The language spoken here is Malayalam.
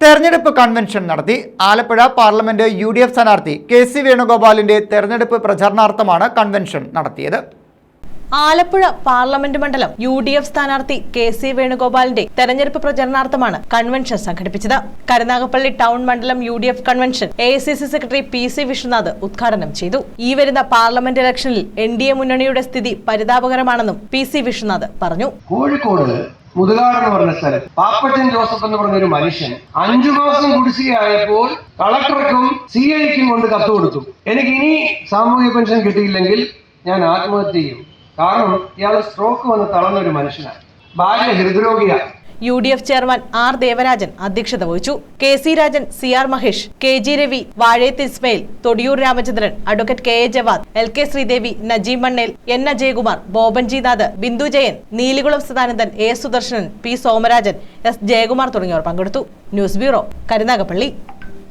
തെരഞ്ഞെടുപ്പ് കൺവെൻഷൻ നടത്തി Alappuzha parliament U D F സ്ഥാനാർത്ഥി കെ സി വേണുഗോപാലിന്റെ തെരഞ്ഞെടുപ്പ് പ്രചരണാർത്ഥമാണ് കൺവെൻഷൻ നടത്തിയത്. ആലപ്പുഴ പാർലമെന്റ് മണ്ഡലം യു ഡി എഫ് സ്ഥാനാർത്ഥി കെ സി വേണുഗോപാലിന്റെ തെരഞ്ഞെടുപ്പ് പ്രചരണാർത്ഥമാണ് കൺവെൻഷൻ സംഘടിപ്പിച്ചത്. കരുനാഗപ്പള്ളി ടൗൺ മണ്ഡലം U D F convention A C C secretary P C Viswanath ഉദ്ഘാടനം ചെയ്തു. ഈ വരുന്ന പാർലമെന്റ് ഇലക്ഷനിൽ എൻ ഡി എ മുന്നണിയുടെ സ്ഥിതി പരിതാപകരമാണെന്നും പി സി വിശ്വനാഥ് പറഞ്ഞു. കോഴിക്കോട് മുതുകാട് എന്ന് പറഞ്ഞ സ്ഥലം. പാപ്പച്ചൻ ജോസഫ് എന്ന് പറഞ്ഞ ഒരു മനുഷ്യൻ അഞ്ചു മാസം കുടിശ്ശികയായപ്പോൾ കളക്ടർക്കും സി ഐക്കും കൊണ്ട് കത്ത് കൊടുത്തു. എനിക്ക് ഇനി സാമൂഹ്യ പെൻഷൻ കിട്ടിയില്ലെങ്കിൽ ഞാൻ ആത്മഹത്യ ചെയ്യും. കാരണം ഇയാൾ സ്ട്രോക്ക് വന്ന് തളർന്ന ഒരു മനുഷ്യനാണ്. ഭാര്യ ഹൃദ്രോഗിയാണ്. U D F chairman R Devarajan അധ്യക്ഷത വഹിച്ചു. K C Rajan C R Mahesh K G Ravi Vazhayathu Ismail Thodiyoor Ramachandran advocate K A Javad L K Sreedevi Najeem Mannel N Ajayakumar Bobanji Nath Bindu Jayan Neelikulam Sadanandan A Sudarshanan P Somarajan S Jayakumar തുടങ്ങിയവർ പങ്കെടുത്തു. News bureau Karunagappally.